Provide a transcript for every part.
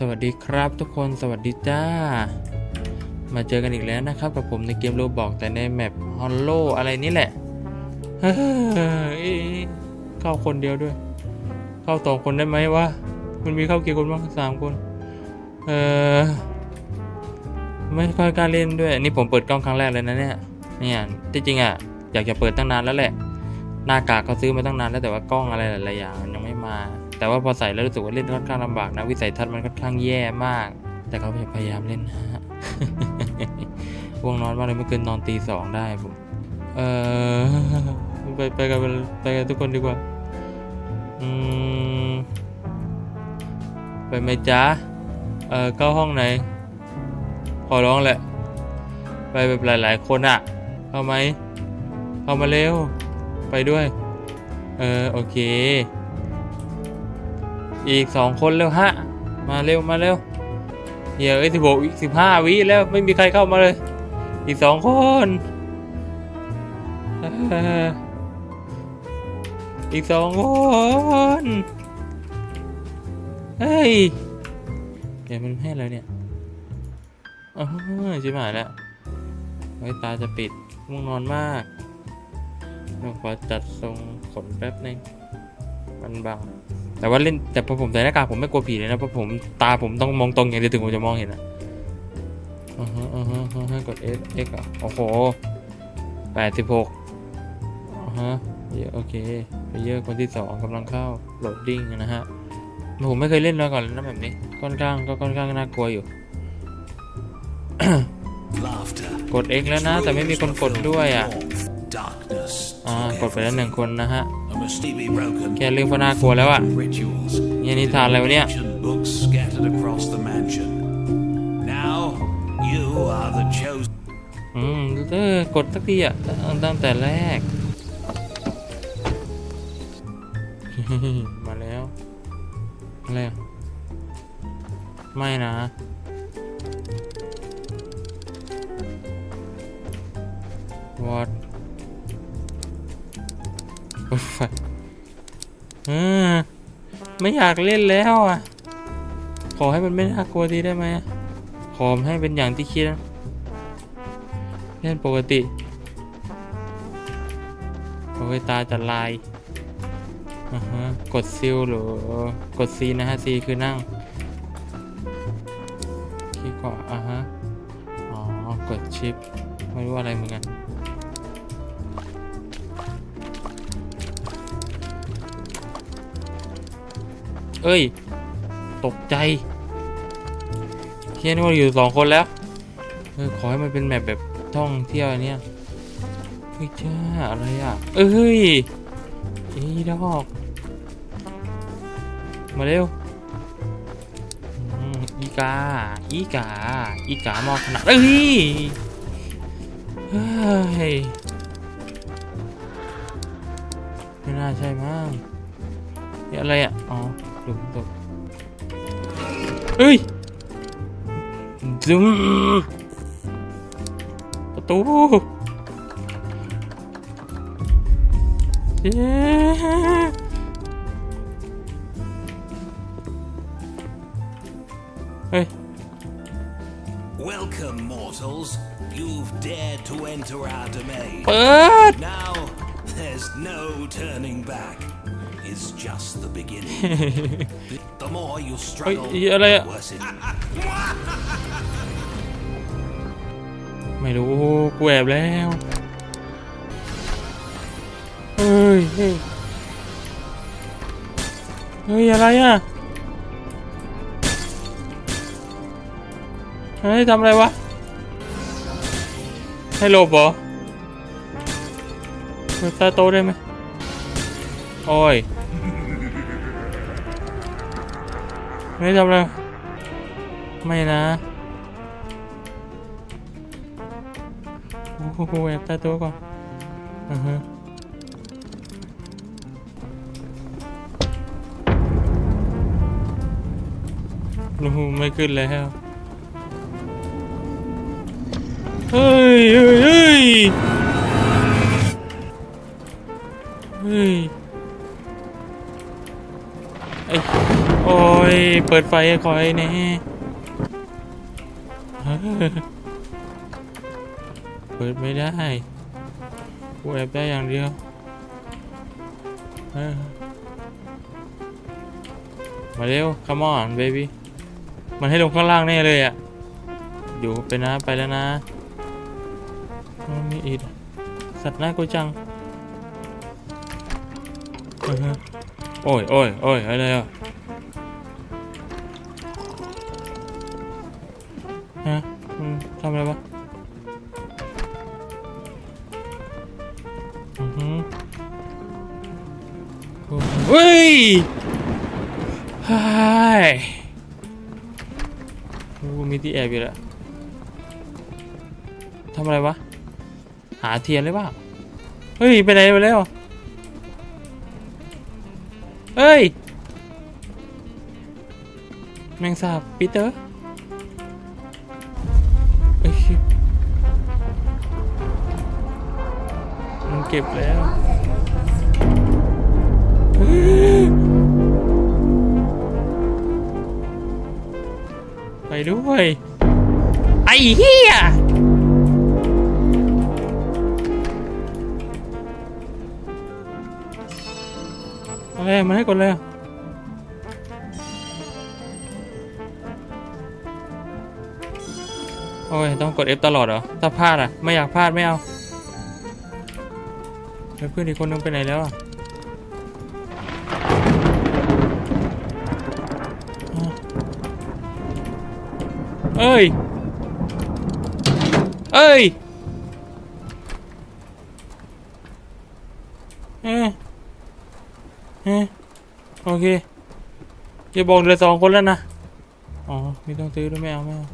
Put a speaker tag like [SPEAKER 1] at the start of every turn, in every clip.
[SPEAKER 1] สวัสดีครับทุกคนสวัสดีจ้า มาเจอกันอีกแล้วนะครับกับผมในเกมโรบอกแต่ในแมปฮอลโลอะไรนี่แหละเฮ้ยเข้าคนเดียวด้วย เข้าสองคนได้ไหมวะมันมีเข้ากี่คนบ้างสามคน เออไม่ค่อยกล้าเล่นด้วย นี่ผมเปิดกล้องครั้งแรกเลยนะเนี่ยเนี่ยที่จริงอะอยากจะเปิดตั้งนานแล้วแหละ หน้ากากเขาซื้อมาตั้งนานแล้วแต่ว่ากล้องอะไรหลายๆอย่างมันยังไม่มา แต่ว่าพอใส่แล้วรู้สึกว่าเล่นค่อนข้างลำบากนะวิสัยทัศน์มันค่อนข้างแย่มาก แต่เขาพยายามเล่นนะฮะว่วงนอนมากเลยเมื่อคืนนอนตีสองได้ผม เออไปไปกันไปกันทุกคนดีกว่า อืม ไปไหมจ๊ะ เออเข้าห้องไหน ขอร้องแหละ ไปแบบหลาย ๆ คนอะเข้าไหม เข้ามาเร็ว ไปด้วย เออ โอเค อีกสองคนเร็วฮะ มาเร็วมาเร็วเดี๋ยวเอ้ยสิบหกอีกสิบห้าวิแล้วไม่มีใครเข้ามาเลย อีกสองคนอีกสองคนเฮ้ยแกมันให้อะไรเนี่ยอ๋อชิบหายแล้วไว้ตาจะปิดง่วงนอนมากเดี๋ยวขอจัดทรงขนแป๊บนึงมันบัง แต่ว่าเล่นแต่พอผมใส่หน้ากากผมไม่กลัวผีเลยนะเพราะผมตาผมต้องมองตรงอย่างเดียวถึงผมจะมองเห็นอะอือฮะอือฮะอือฮะกด X X อะโอ้โหแปดสิบหกอือฮะเยอะโอเคไปเยอะคนที่สองกำลังเข้าโหลดดิ้งนะฮะผมไม่เคยเล่นมาก่อนเลยนะแบบนี้ค่อนข้างก็ค่อนข้างน่ากลัวอยู่
[SPEAKER 2] Laughter.
[SPEAKER 1] กด X แล้วนะ แต่ไม่มีคนกดด้วยอะ
[SPEAKER 2] Warmth. Darkness.
[SPEAKER 1] อ่ากดไปแล้วหนึ่งคนนะฮะ
[SPEAKER 2] A must be broken.
[SPEAKER 1] แค่เรื่องก็น่ากลัวแล้วอะ
[SPEAKER 2] Rituals.
[SPEAKER 1] เนี่ยนิทานอะไรวะเนี่ย
[SPEAKER 2] Ancient books scattered across the mansion. Now you are the chosen.
[SPEAKER 1] อืมเออกดสักทีอะตั้งตั้งแต่แรก มาแล้ว อะไรอะไม่นะ what โอ้ยเอไม่อยากเล่นแล้วอะ ขอให้มันไม่น่ากลัวทีได้ไหมขอให้เป็นอย่างที่คิดนะเล่นปกติโอ้ยตาจะลายอ่าฮะกดซิลหรือกดซีนะฮะซีคือนั่งคลิกขวาอ่าฮะ อ๋อ กดชิป ไม่รู้อะไรเหมือนกัน เอ้ย ตกใจเทียนว่าอยู่สองคนแล้วเออขอให้มันเป็นแมปแบบท่องเที่ยวอันเนี้ยเฮ้ยจ้าอะไรอะ เอ้ยอีดอก มาเร็วอีกา อีกา อีกามองขนาดเอ้ยเฮ้ยไม่น่าใช่มั้งนี่อะไรอะ อ๋อ ลุมตกเอ้ยซึม ประตูเย้เฮ้ย
[SPEAKER 2] Welcome, mortals. You've dared to enter our domain.
[SPEAKER 1] เปิด
[SPEAKER 2] Now there's no turning back. It's just the beginning. the more you
[SPEAKER 1] เฮ้ย
[SPEAKER 2] struggle,
[SPEAKER 1] อีอะไรอะ
[SPEAKER 2] the worse it
[SPEAKER 1] ไม่รู้กูแอบแล้วเฮ้ยเฮ้ยเฮ้ยอะไรอะเฮ้ยทำอะไรวะให้หลบเหรอเปิดตาโตได้ไหม โอ้ย ไม่ทำอะไรไม่นะ โอ้โหแอบใต้ต๊ะก่อนอือฮะโอ้โหไม่ขึ้นแล้ว เฮ้ยเฮ้ยเฮ้ย เฮ้ยเอ้โอ้ย เปิดไฟคอยแน่เออเปิดไม่ได้กูแอบได้อย่างเดียวมาเร็ว come on baby มันให้ลงข้างล่างแน่เลยอะ อยู่ไปนะไปแล้วนะมีอีกสัตว์น่ากลัวจังอือฮะ โอ้ยโอ้ยโอ้ยอะไรอะฮะทำอะไรวะอือฮึโอ้โหเฮ้ยไฮ้ยโอ้มีที่แอบอยู่แล้วทำอะไรวะ หาเทียนหรือเปล่า เฮ้ย ไปไหนไปแล้ว เฮ้ย แมงสาบปีเตอร์เอ้ยมันเก็บแล้วไปด้วย ไอ้เหี้ย มันให้กดเลยโอ้ย ต้องกด F ตลอดเหรอ ถ้าพลาดอะ ไม่อยากพลาดไม่เอาแล้วเพื่อนอีกคนนึงไปไหนแล้วอะเอ้ย เอ้ย เอ๊ะ เอ๊ะ โอเคอย่าบอกเหลือสองคนแล้วนะ อ๋อม่ต้องซื้อด้วยไม่เอาไม่เอา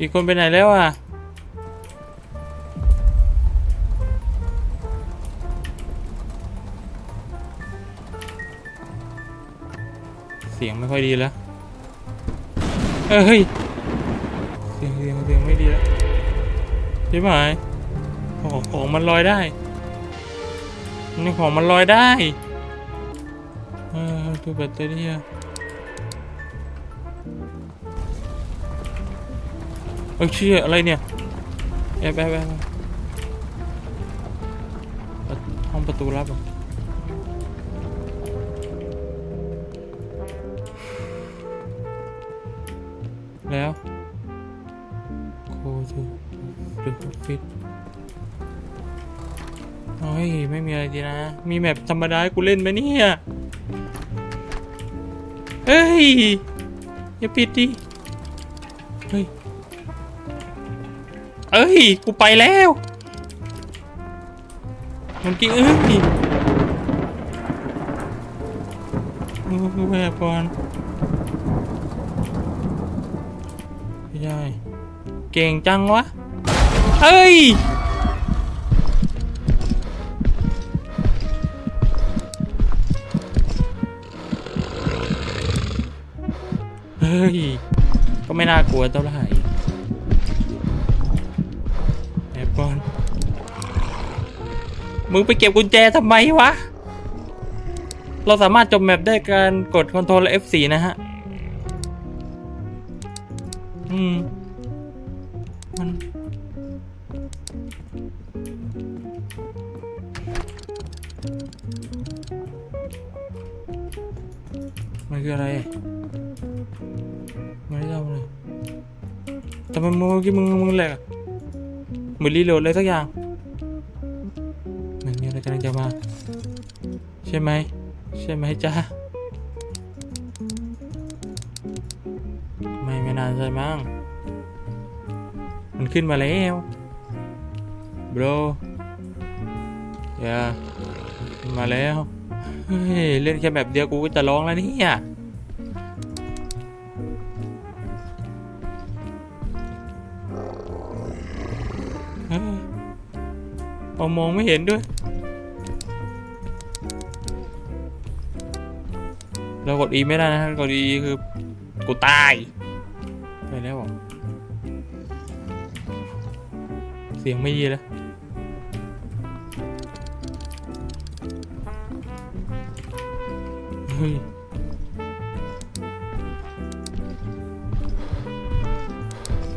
[SPEAKER 1] อีกคนไปไหนแล้วอะ เสียงไม่ค่อยดีแล้ว เอ้ย เสียงเสียงเสียงไม่ดีแล้วใช่ไหมของของมันลอยได้นี่ของมันลอยได้ เออตัวแบตเตอรี่อะเอ้ยเชี่ยอะไรเนี่ยแอบแอบแอบห้องประตูลับแล้วโคทูดูฟิตเฮ้ย ไม่มีอะไรดีนะ มีแมปธรรมดาให้กูเล่นไหมเนี่ย เฮ้ย อย่าปิดดิ เฮ้ย เอ้ย กูไปแล้ว มันกิ้งเอ้ยกูแอบก่อนไม่ได้ เก่งจังวะเฮ้ย ย ก็ไม่น่ากลัวเท่าไหร่แอบก่อน มึงไปเก็บกุญแจทำไมวะ เราสามารถจบแมปได้การกด Ctrl และ F4 นะฮะ อืม มันมันคืออะไร ไม่ได้ทำเลยทำไมมึงเมื่อกี้มึงมึงแหลกอะเหมือนรีโหลดอะไรสักอย่างมันมีอะไรกำลังจะมา ใช่ไหมใช่ไหมจ้าไม่ไม่นานใช่มั้งมันขึ้นมาแล้ว bro อย่ามันมาแล้ว เฮ้ย เล่นแค่แบบเดียวกูก็จะร้องแล้วเนี่ย เอามองไม่เห็นด้วย เรากด E ไม่ได้นะกด E คือกูตายไปแล้วเหรอเสียงไม่ดีแล้วเฮ้ย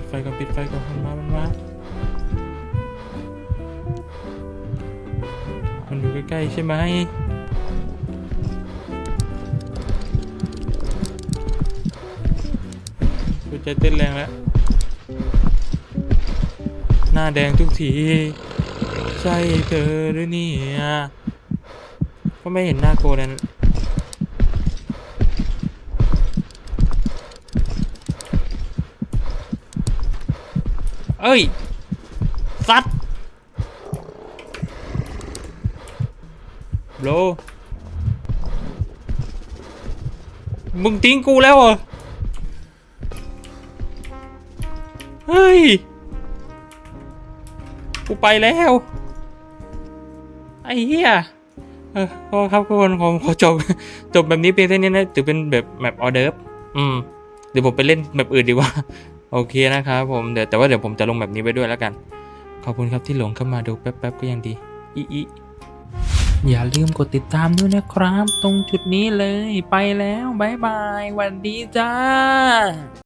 [SPEAKER 1] ไฟก่อนปิดไฟก่อนมันมามันมา อยู่ใกล้ๆใช่ไหมหัวใจเต้นแรงแล้ว หน้าแดงทุกที ใช่เธอหรือนี่ก็ไม่เห็นหน้าโกนั้นเอ้ยสัตว์ โล มึงทิ้งกูแล้วเหรอ เฮ้ย กูไปแล้ว ไอ้เหี้ยเออพอครับทุกคนผมขอจบ จบแบบนี้เพียงเท่านี้นะถือเป็นแบบแมปออเดิร์ฟอืม เดี๋ยวผมไปเล่นแบบอื่นดีกว่า โอเคนะครับผมเดี๋ยวแต่ว่าเดี๋ยวผมจะลงแบบนี้ไปด้วยแล้วกัน ขอบคุณครับที่หลงเข้ามาดูแป๊บๆก็ยังดีอีอี อย่าลืมกดติดตามด้วยนะครับ ตรงจุดนี้เลยไปแล้วบายบายหวันดีจ้า